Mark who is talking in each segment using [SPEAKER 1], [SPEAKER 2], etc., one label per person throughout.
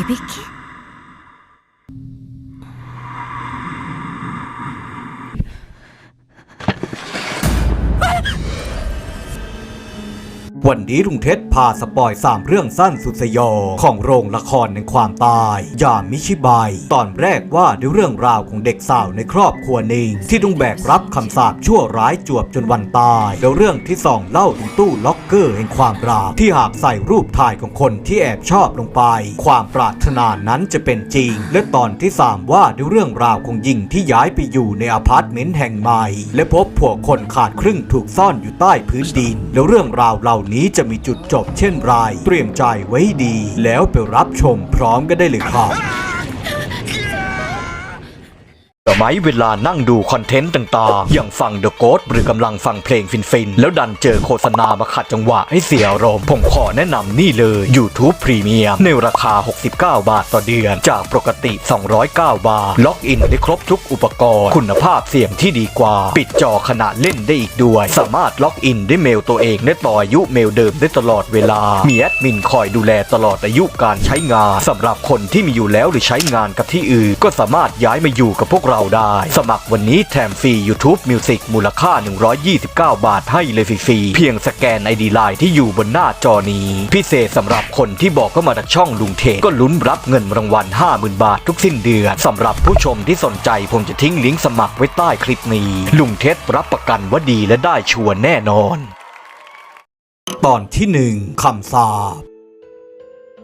[SPEAKER 1] いびき
[SPEAKER 2] วันนี้ลุงเท็ดพาสปอยสามเรื่องสั้นสุดสยองของโรงละครในความตาย ยามิชิบายตอนแรกว่าด้วยเรื่องราวของเด็กสาวในครอบครัวหนึ่งที่ต้องแบกรับคำสาปชั่วร้ายจวบจนวันตายแล้วเรื่องที่สองเล่าถึงตู้ล็อกเกอร์แห่งความรักที่หากใส่รูปถ่ายของคนที่แอบชอบลงไป ความปรารถนานั้นจะเป็นจริง และตอนที่สามว่าด้วยเรื่องราวของหญิงที่ย้ายไปอยู่ในอพาร์ตเมนต์แห่งใหม่ และพบผัวคนขาดครึ่งถูกซ่อนอยู่ใต้พื้นดินแล้วเรื่องราวเหล่านี้จะมีจุดจบเช่นไร เตรียมใจไว้ดี แล้วไปรับชมพร้อมกันได้เลยครับ สมัยเวลานั่งดูคอนเทนต์ต่างๆ อย่างฟัง The Ghost หรือกำลังฟังเพลงฟินๆ แล้วดันเจอโฆษณามาขัดจังหวะให้เสียอารมณ์ ผมขอแนะนำนี่เลย YouTube Premium ในราคา 69 บาทต่อเดือน จากปกติ 209 บาท ล็อกอินได้ครบทุกอุปกรณ์ คุณภาพเสียงที่ดีกว่า ปิดจอขณะเล่นได้อีกด้วย สามารถล็อกอินได้เมลตัวเองและต่ออายุเมลเดิมได้ตลอดเวลา มีแอดมินคอยดูแลตลอดอายุการใช้งานสำหรับคนที่มีอยู่แล้วหรือใช้งานกับที่อื่น ก็สามารถย้ายมาอยู่กับพวกเราได้ สมัครวันนี้แถมฟรี YouTube Music มูลค่า 129 บาทให้เลยฟรีๆเพียงสแกน ID Line ที่อยู่บนหน้าจอนี้ พิเศษสำหรับคนที่บอกเข้ามาจากช่องลุงเทก็ลุ้นรับเงินรางวัล 50,000 บาททุกสิ้นเดือนสำหรับผู้ชมที่สนใจผมจะทิ้งลิงก์สมัครไว้ใต้คลิปนี้ ลุงเทสรับประกันว่าดีและได้ชัวร์แน่นอน ตอนที่หนึ่งคำสาป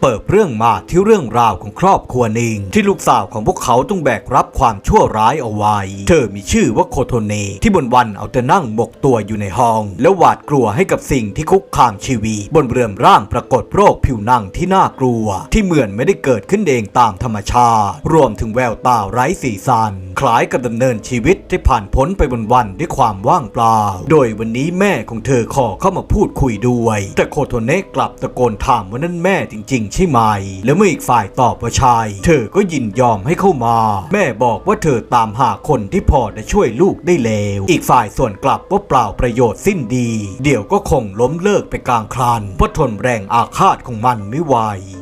[SPEAKER 2] เปิดเรื่องมาที่เรื่องราวของครอบครัวหนึ่งที่ลูกสาวของพวกเขาต้องแบกรับความชั่วร้ายเอาไว้ เธอมีชื่อว่าโคโทเนที่บนวันเอาแต่นั่งหมกตัวอยู่ในห้อง แล้วหวาดกลัวให้กับสิ่งที่คุกคามชีวิตบนเรือนร่างปรากฏโรคผิวหนังที่น่ากลัว ที่เหมือนไม่ได้เกิดขึ้นเองตามธรรมชาติ รวมถึงแววตาไร้สีสันคล้ายกับดำเนินชีวิตที่ผ่านพ้นไปบนวันด้วยความว่างเปล่า โดยวันนี้แม่ของเธอขอเข้ามาพูดคุยด้วย แต่โคโทเนกลับตะโกนถามว่านั่นแม่จริงๆใช่ไหม แล้วเมื่ออีกฝ่ายตอบว่าใช่เธอก็ยินยอมให้เข้ามา แม่บอกว่าเธอตามหาคนที่พอจะช่วยลูกได้แล้ว อีกฝ่ายส่วนกลับว่าเปล่าประโยชน์สิ้นดี เดี๋ยวก็คงล้มเลิกไปกลางครันเพราะทนแรงอาฆาตของมันไม่ไหว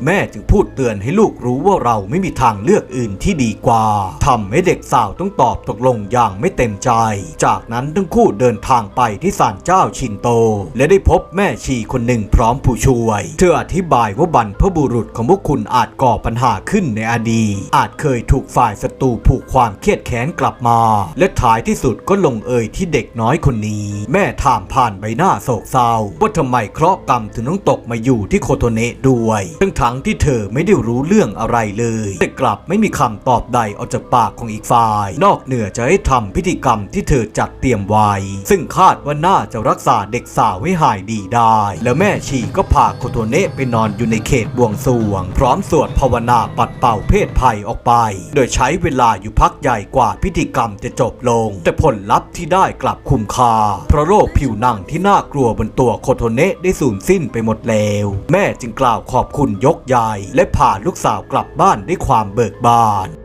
[SPEAKER 2] แม่จึงพูดเตือนให้ลูกรู้ว่าเราไม่มีทางเลือกอื่นที่ดีกว่าทำให้เด็กสาวต้องตอบตกลงอย่างไม่เต็มใจ จากนั้นทั้งคู่เดินทางไปที่ศาลเจ้าชินโต และได้พบแม่ชีคนหนึ่งพร้อมผู้ช่วย เธออธิบายว่าบรรพบุรุษของพวกคุณอาจก่อปัญหาขึ้นในอดีตอาจเคยถูกฝ่ายศัตรูผูกความเครียดแค้นกลับมา และท้ายที่สุดก็ลงเอยที่เด็กน้อยคนนี้ แม่ถามผ่านใบหน้าโศกเศร้า ว่าทำไมเคราะห์กรรมถึงต้องตกมาอยู่ที่โคโตเนะด้วยทั้งทั้งๆที่เธอไม่ได้รู้เรื่องอะไรเลย แต่กลับไม่มีคำตอบใดออกจากปากของอีกฝ่าย นอกเหนือจะให้ทำพิธีกรรมที่เธอจัดเตรียมไว้ ซึ่งคาดว่าน่าจะรักษาเด็กสาวให้หายดีได้ แล้วแม่ชีก็พาโคโตเนะไปนอนอยู่ในเขตบวงสวง พร้อมสวดภาวนาปัดเป่าเพศภัยออกไป โดยใช้เวลาอยู่พักใหญ่กว่าพิธีกรรมจะจบลง แต่ผลลัพธ์ที่ได้กลับคุ้มค่าเพราะโรคผิวหนังที่น่ากลัวบนตัวโคโทเนะได้สูญสิ้นไปหมดแล้ว แม่จึงกล่าวขอบคุณยกใหญ่ และพาลูกสาวกลับบ้านด้วยความเบิกบาน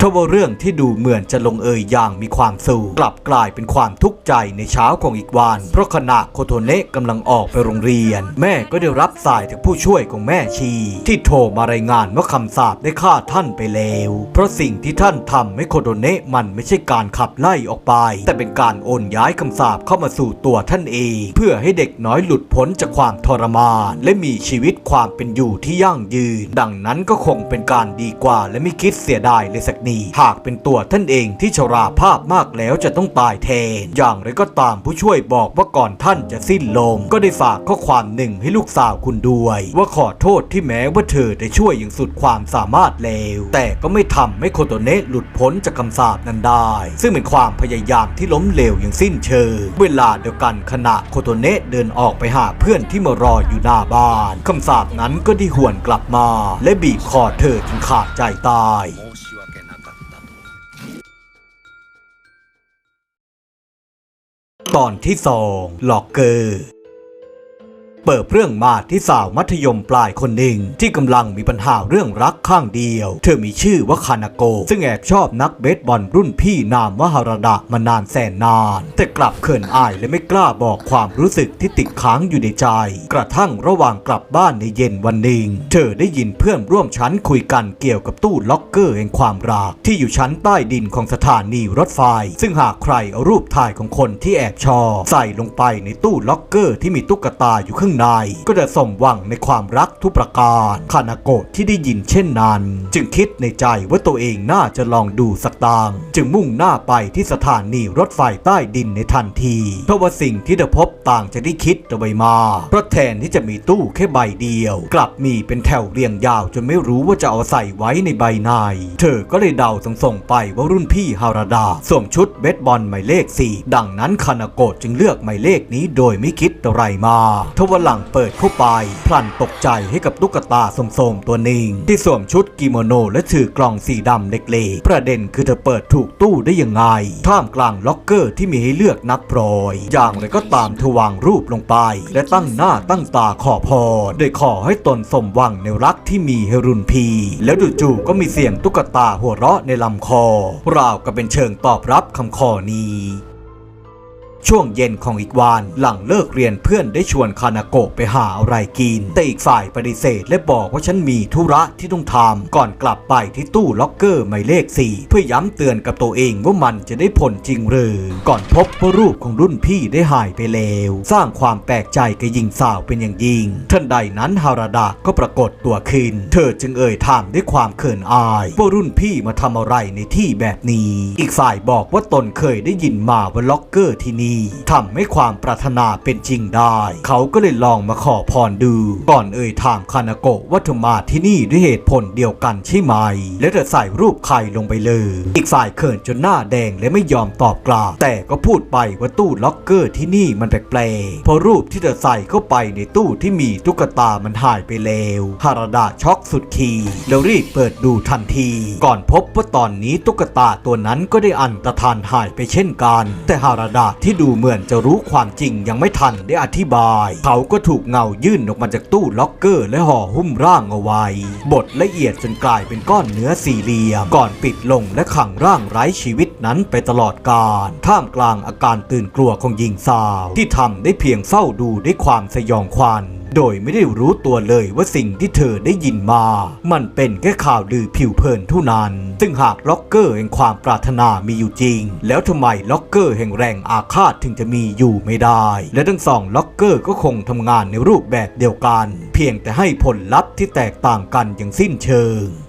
[SPEAKER 2] ทว่าเรื่องที่ดูเหมือนจะลงเอยอย่างมีความสุขกลับกลายเป็นความทุกข์ใจในเช้าของอีกวัน เพราะขณะโคโทเนะกำลังออกไปโรงเรียน แม่ก็ได้รับสายจากผู้ช่วยของแม่ชี ที่โทรมารายงานว่าคำสาปได้ฆ่าท่านไปแล้ว เพราะสิ่งที่ท่านทำให้โคโทเนะมันไม่ใช่การขับไล่ออกไป แต่เป็นการโอนย้ายคำสาปเข้ามาสู่ตัวท่านเอง เพื่อให้เด็กน้อยหลุดพ้นจากความทรมาน และมีชีวิตความเป็นอยู่ที่ยั่งยืน ดังนั้นก็คงเป็นการดีกว่าและไม่คิดเสียดายเลยสักนิดหากเป็นตัวท่านเองที่ชราภาพมากแล้วจะต้องตายแทน อย่างไรก็ตามผู้ช่วยบอกว่าก่อนท่านจะสิ้นลม ก็ได้ฝากข้อความหนึ่งให้ลูกสาวคุณด้วย ว่าขอโทษที่แม้ว่าเธอได้ช่วยอย่างสุดความสามารถแล้ว แต่ก็ไม่ทำให้โคโตเนะหลุดพ้นจากคำสาปนั้นได้ ซึ่งเป็นความพยายามที่ล้มเหลวอย่างสิ้นเชิง เวลาเดียวกันขณะโคโตเนะเดินออกไปหาเพื่อนที่มารออยู่หน้าบ้านคำสาปนั้นก็ได้หวนกลับมา และบีบคอเธอจนขาดใจตาย ตอนที่สองล็อกเกอร์ เปิดเรื่องมาที่สาวมัธยมปลายคนหนึ่ง ที่กำลังมีปัญหาเรื่องรักข้างเดียว เธอมีชื่อว่าคานาโก ซึ่งแอบชอบนักเบสบอลรุ่นพี่นามว่าฮาราดะมานานแสนนาน แต่กลับเขินอายและไม่กล้าบอกความรู้สึกที่ติดค้างอยู่ในใจ กระทั่งระหว่างกลับบ้านในเย็นวันหนึ่ง เธอได้ยินเพื่อนร่วมชั้นคุยกันเกี่ยวกับตู้ล็อกเกอร์แห่งความรัก ที่อยู่ชั้นใต้ดินของสถานีรถไฟ ซึ่งหากใครเอารูปถ่ายของคนที่แอบชอบใส่ลงไปในตู้ล็อกเกอร์ที่มีตุ๊กตาอยู่ข้างในก็จะสมหวังในความรักทุกประการคานาโกะที่ได้ยินเช่นนั้น จึงคิดในใจว่าตัวเองน่าจะลองดูสักตางจึงมุ่งหน้าไปที่สถานีรถไฟใต้ดินในทันทีเพราะว่าสิ่งที่เธอพบต่างจะได้คิดเอาไว้มาเพราะแทนที่จะมีตู้แค่ใบเดียว กลับมีเป็นแถวเรียงยาวจนไม่รู้ว่าจะเอาใส่ไว้ในใบไหนเธอก็เลยเดาส่งๆไปว่ารุ่นพี่ฮาราดาสวมชุดเบสบอลหมายเลข 4 ดังนั้นคานาโกะจึงเลือกหมายเลขนี้โดยไม่คิดอะไรมาทว่าหลังเปิดเข้าไป พลันตกใจให้กับตุ๊กตาสมๆตัวหนึ่งที่สวมชุดกิโมโนและถือกล่องสีดำเล็กๆ ประเด็นคือเธอเปิดถูกตู้ได้ยังไง ท่ามกลางล็อกเกอร์ที่มีให้เลือกนับพรอย อย่างไรก็ตามเธอวางรูปลงไป และตั้งหน้าตั้งตาขอพรโดยขอให้ตนสมหวังในรักที่มีให้รุนพี แล้วจู่ๆก็มีเสียงตุ๊กตาหัวเราะในลำคอ ราวกับเป็นเชิงตอบรับคำขอนี้ ช่วงเย็นของอีกวันหลังเลิกเรียนเพื่อนได้ชวนคานาโกะไปหาอะไรกิน แต่อีกฝ่ายปฏิเสธและบอกว่าฉันมีธุระที่ต้องทำก่อนกลับไปที่ตู้ล็อกเกอร์หมายเลข 4 เพื่อย้ำเตือนกับตัวเองว่ามันจะได้ผลจริงหรือ ก่อนพบว่ารูปของรุ่นพี่ได้หายไปแล้ว สร้างความแปลกใจกับหญิงสาวเป็นอย่างยิ่งทันใดนั้นฮาราดะก็ปรากฏตัวขึ้น เธอจึงเอ่ยถามด้วยความเขินอายว่ารุ่นพี่มาทำอะไรในที่แบบนี้ อีกฝ่ายบอกว่าตนเคยได้ยินมาว่าล็อกเกอร์ที่นี่ทำให้ความปรารถนาเป็นจริงได้ เขาก็เลยลองมาขอพรดู ก่อนเอ่ยถามคานาโกะว่าเธอมาที่นี่ด้วยเหตุผลเดียวกันใช่ไหม และเธอใส่รูปใครลงไปเลย อีกฝ่ายเขินจนหน้าแดงและไม่ยอมตอบกลับแต่ก็พูดไปว่าตู้ล็อกเกอร์ที่นี่มันแปลกๆเพราะรูปที่เธอใส่เข้าไปในตู้ที่มีตุ๊กตามันหายไปแล้วฮาราดาช็อกสุดขีดแล้วรีบเปิดดูทันที ก่อนพบว่าตอนนี้ตุ๊กตาตัวนั้นก็ได้อันตรธานหายไปเช่นกัน แต่ฮาราดาที่ดููเหมือนจะรู้ความจริงยังไม่ทันได้อธิบาย เขาก็ถูกเงายื่นออกมาจากตู้ล็อกเกอร์และห่อหุ้มร่างเอาไว้ บดละเอียดจนกลายเป็นก้อนเนื้อสี่เหลี่ยมก่อนปิดลงและขังร่างไร้ชีวิต นั้นไปตลอดกาลท่ามกลางอาการตื่นกลัวของหญิงสาว ที่ทำได้เพียงเฝ้าดูด้วยความสยองขวัญโดยไม่ได้รู้ตัวเลยว่าสิ่งที่เธอได้ยินมา มันเป็นแค่ข่าวลือผิวเผินเท่านั้น ซึ่งหากล็อกเกอร์แห่งความปรารถนามีอยู่จริง แล้วทำไมล็อกเกอร์แห่งแรงอาฆาตถึงจะมีอยู่ไม่ได้ และทั้งสองล็อกเกอร์ก็คงทำงานในรูปแบบเดียวกัน เพียงแต่ให้ผลลัพธ์ที่แตกต่างกันอย่างสิ้นเชิง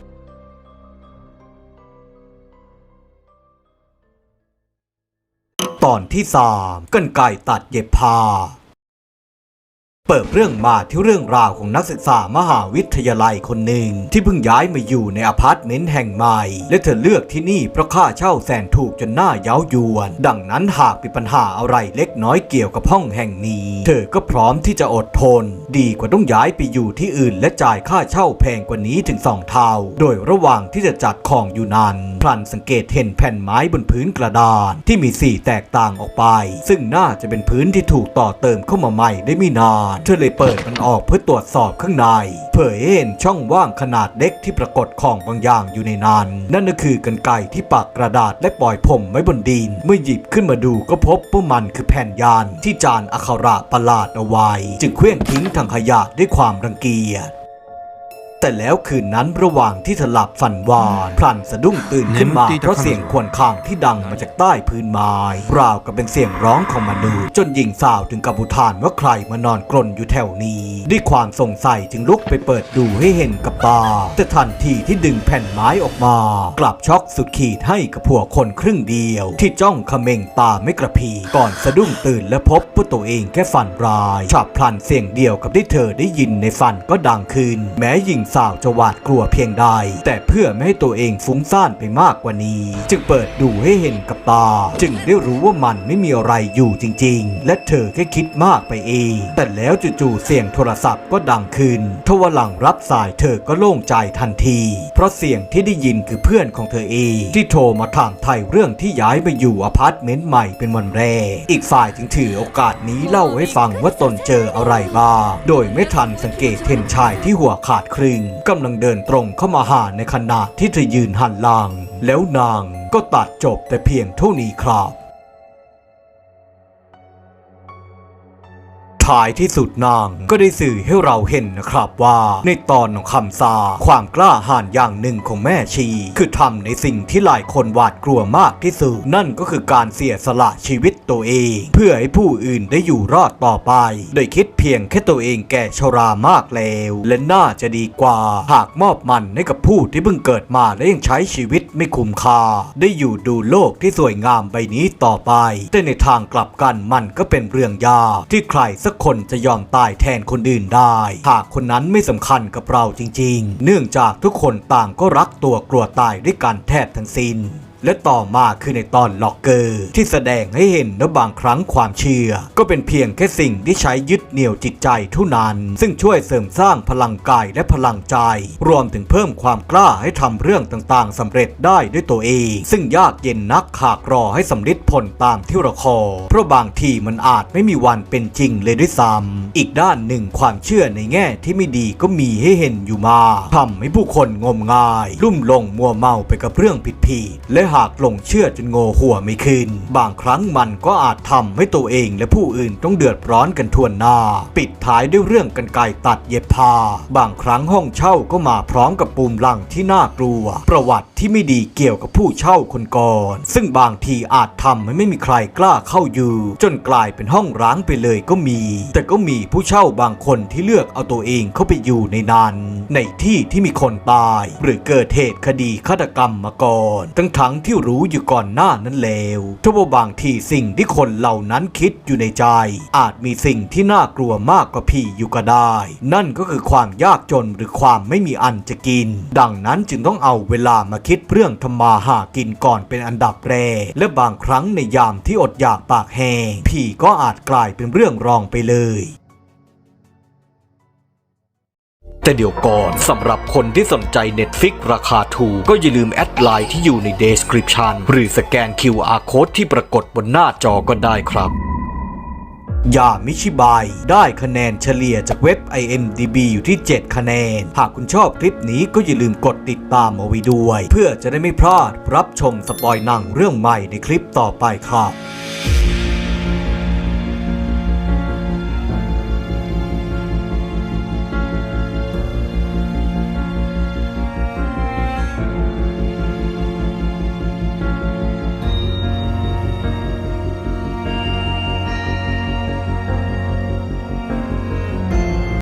[SPEAKER 2] ตอนที่สามกันไก่ตัดเย็บผ้า เปิดเรื่องมาที่เรื่องราวของนักศึกษามหาวิทยาลัยคนหนึ่ง ที่เพิ่งย้ายมาอยู่ในอพาร์ตเมนต์แห่งใหม่ และเธอเลือกที่นี่เพราะค่าเช่าแสนถูกจนหน้าเย้ายวน ดังนั้นหากมีปัญหาอะไรเล็กน้อยเกี่ยวกับห้องแห่งนี้ เธอก็พร้อมที่จะอดทน ดีกว่าต้องย้ายไปอยู่ที่อื่น และจ่ายค่าเช่าแพงกว่านี้ถึงสองเท่า โดยระหว่างที่จะจัดของอยู่นั้นพลันสังเกตเห็นแผ่นไม้บนพื้นกระดาน ที่มีสีแตกต่างออกไป ซึ่งน่าจะเป็นพื้นที่ถูกต่อเติมเข้ามาใหม่ได้ไม่นานเธอเลยเปิดมันออกเพื่อตรวจสอบข้างใน เผยเห็นช่องว่างขนาดเล็กที่ปรากฏของบางอย่างอยู่ในนั้น นั่นก็คือกันไก่ที่ปักกระดาษและปล่อยผมไว้บนดิน เมื่อหยิบขึ้นมาดูก็พบว่ามันคือแผ่นยานที่จานอักขระประหลาดเอาไว้ จึงเคลื่อนทิ้งทางขยะด้วยความรังเกียจ แต่แล้วคืนนั้นระหว่างที่เธอหลับฝันหวานพลันสะดุ้งตื่นขึ้นมาเพราะเสียงครวญครางที่ดังมาจากใต้พื้นไม้ราวกับเป็นเสียงร้องของมนุษย์จนหญิงสาวถึงกับอุทานว่าใครมานอนกรนอยู่แถวนี้ ด้วยความสงสัยจึงลุกไปเปิดดูให้เห็นกับตาแต่ทันทีที่ดึงแผ่นไม้ออกมา กลับช็อกสุดขีดให้กับผัวคนครึ่งเดียว ที่จ้องเขม่งตาไม่กระพริบก่อนสะดุ้งตื่นและพบว่าตัวเองแค่ฝันร้ายฉับพลันเสียงเดียวกับที่เธอได้ยินในฝันก็ดังขึ้น แม้หญิงสาวจะหวาดกลัวเพียงใด แต่เพื่อไม่ให้ตัวเองฟุ้งซ่านไปมากกว่านี้ จึงเปิดดูให้เห็นกับตา จึงได้รู้ว่ามันไม่มีอะไรอยู่จริง ๆ และเธอแค่คิดมากไปเอง แต่แล้วจู่ๆเสียงโทรศัพท์ก็ดังขึ้นทว่าหลังรับสายเธอก็โล่งใจทันที เพราะเสียงที่ได้ยินคือเพื่อนของเธอเอง ที่โทรมาถามไทยเรื่องที่ย้ายไปอยู่อพาร์ตเมนต์ใหม่เป็นวันแรก อีกฝ่ายจึงถือโอกาสนี้เล่าให้ฟังว่าตนเจออะไรบ้าง โดยไม่ทันสังเกตเห็นชายที่หัวขาดครึ่งกำลังเดินตรงเข้ามาหาในขณะที่เธอยืนหันหลังแล้วนางก็ตัดจบแต่เพียงเท่านี้ครับ ท้ายที่สุดนางก็ได้สื่อให้เราเห็นนะครับว่า ในตอนของคำสาความกล้าหาญอย่างหนึ่งของแม่ชี คือทำในสิ่งที่หลายคนหวาดกลัวมากที่สุด นั่นก็คือการเสียสละชีวิตตัวเอง เพื่อให้ผู้อื่นได้อยู่รอดต่อไป โดยคิดเพียงแค่ตัวเองแก่ชรามากแล้ว และน่าจะดีกว่า หากมอบมันให้กับผู้ที่เพิ่งเกิดมาและยังใช้ชีวิตไม่คุ้มค่าได้อยู่ดูโลกที่สวยงามใบนี้ต่อไป แต่ในทางกลับกันมันก็เป็นเรื่องยากที่ใครสักคนจะยอมตายแทนคนอื่นได้ หากคนนั้นไม่สำคัญกับเราจริง ๆ เนื่องจากทุกคนต่างก็รักตัวกลัวตายด้วยกันแทบทั้งสิ้น และต่อมาคือในตอนล็อกเกอร์ ที่แสดงให้เห็นว่าบางครั้งความเชื่อ ก็เป็นเพียงแค่สิ่งที่ใช้ยึดเหนี่ยวจิตใจเท่านั้น ซึ่งช่วยเสริมสร้างพลังกายและพลังใจ รวมถึงเพิ่มความกล้าให้ทำเรื่องต่างๆสำเร็จได้ด้วยตัวเอง ซึ่งยากเย็นนักหากรอให้สำเร็จผลตามที่เราขอเพราะบางทีมันอาจไม่มีวันเป็นจริงเลยด้วยซ้ำอีกด้านหนึ่งความเชื่อในแง่ที่ไม่ดีก็มีให้เห็นอยู่มาทำให้ผู้คนงมงาย ลุ่มหลงมัวเมาไปกับเรื่องผิดๆและหากหลงเชื่อจนโง่หัวไม่ขึ้นบางครั้งมันก็อาจทำให้ตัวเองและผู้อื่นต้องเดือดร้อนกันทวนหน้า ปิดท้ายด้วยเรื่องกันไกรตัดเย็บผ้า บางครั้งห้องเช่าก็มาพร้อมกับปูมลังที่น่ากลัว ประวัติที่ไม่ดีเกี่ยวกับผู้เช่าคนก่อน ซึ่งบางทีอาจทำให้ไม่มีใครกล้าเข้าอยู่ จนกลายเป็นห้องร้างไปเลยก็มี แต่ก็มีผู้เช่าบางคนที่เลือกเอาตัวเองเข้าไปอยู่ในนั้น ในที่ที่มีคนตาย หรือเกิดเหตุคดีฆาตกรรมมาก่อน ทั้งทั้งๆที่รู้อยู่ก่อนหน้านั้นแล้วทว่าบางทีสิ่งที่คนเหล่านั้นคิดอยู่ในใจ อาจมีสิ่งที่น่ากลัวมากกว่าผีอยู่ก็ได้ นั่นก็คือความยากจนหรือความไม่มีอันจะกิน ดังนั้นจึงต้องเอาเวลามาคิดเรื่องทำมาหากินก่อนเป็นอันดับแรก และบางครั้งในยามที่อดอยากปากแห้งผีก็อาจกลายเป็นเรื่องรองไปเลย แต่เดี๋ยวก่อนสำหรับคนที่สนใจ Netflix ราคาถูกก็อย่าลืมแอดไลน์ที่อยู่ใน Description หรือสแกน QR Code ที่ปรากฏบนหน้าจอก็ได้ครับยามิชิบายได้คะแนนเฉลี่ยจากเว็บ IMDB อยู่ที่ 7 คะแนน หากคุณชอบคลิปนี้ก็อย่าลืมกดติดตามเอาไว้ด้วย เพื่อจะได้ไม่พลาดรับชมสปอยหนังเรื่องใหม่ในคลิปต่อไปครับ